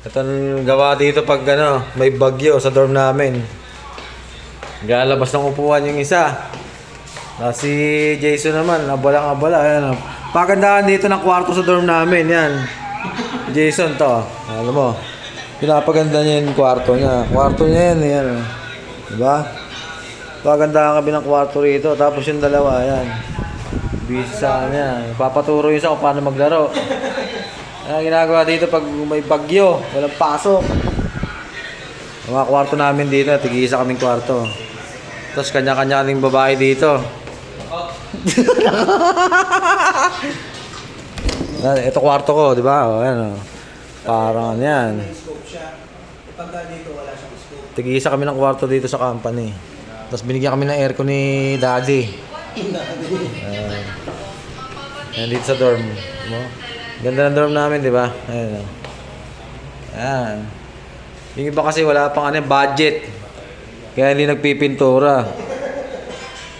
Ito ang gawa dito pag ano, may bagyo sa dorm namin. Galabas ng upuan yung isa. Ah, si Jason naman, abalang abala. Ayan, oh. Pagandahan dito ng kwarto sa dorm namin. Yan. Jason to. Alam mo. Pinapaganda niya yung kwarto niya. Kwarto niya yan. Yan. oh. Diba? Pagandahan kami ng kwarto rito. Tapos yung dalawa. Yan. Busy sa niya. Papaturo yung isa kung paano maglaro. Ang ginagawa dito pag may bagyo, walang pasok. Ang mga kwarto namin dito, tig-isa kaming kwarto. Tapos kanya-kanya kaming babae dito. Ito kwarto ko, di ba? O, yan, o. Parang ano yan. scope siya. E pagka dito, wala siyang scope. Tig-isa kami ng kwarto dito sa company. Tapos binigyan kami ng aircon ni daddy. Uh, yan dito sa dorm. Mo. Ganda ng dorm namin, di ba? Ayan. o. Ayan. Yung iba kasi wala pang ano, budget. Kaya hindi nagpipintura.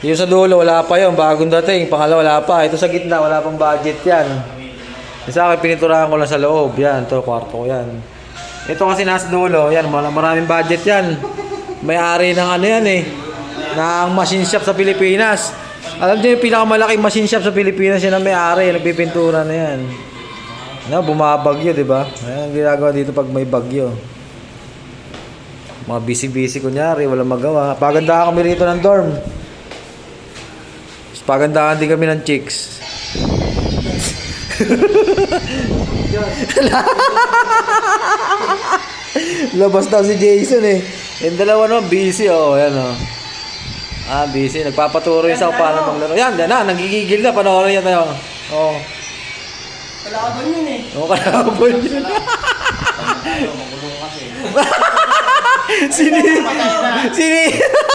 Yung sa dulo, wala pa yun. Bagong dating. Pangalawa, wala pa. Ito sa gitna, wala pang budget yan. Yung sa akin, pininturahan ko lang sa loob. Yan, to kwarto ko yan. Ito kasi nasa dulo, yan, mar- maraming budget yan. May-ari ng ano yan eh, ng machine shop sa Pilipinas. Alam niyo yung pinakamalaking machine shop sa Pilipinas yan ang may-ari, nagpipintura na yan. Na, bumabagyo, di ba? Ayan ang ginagawa dito pag may bagyo. Mga busy-busy kunyari, walang magawa. Pagandahan kami rito ng dorm. Pagandahan din kami ng chicks. Labas daw si Jason eh. Yung dalawa naman busy oh, ayan oh. Ah, busy. Nagpapaturo isa kung paano maglaro. Yan, yan na, nagigigil na. Panoorin niya tayo. Oh. Kalaban yun eh. Oo, kalabon yun. Sini, sini,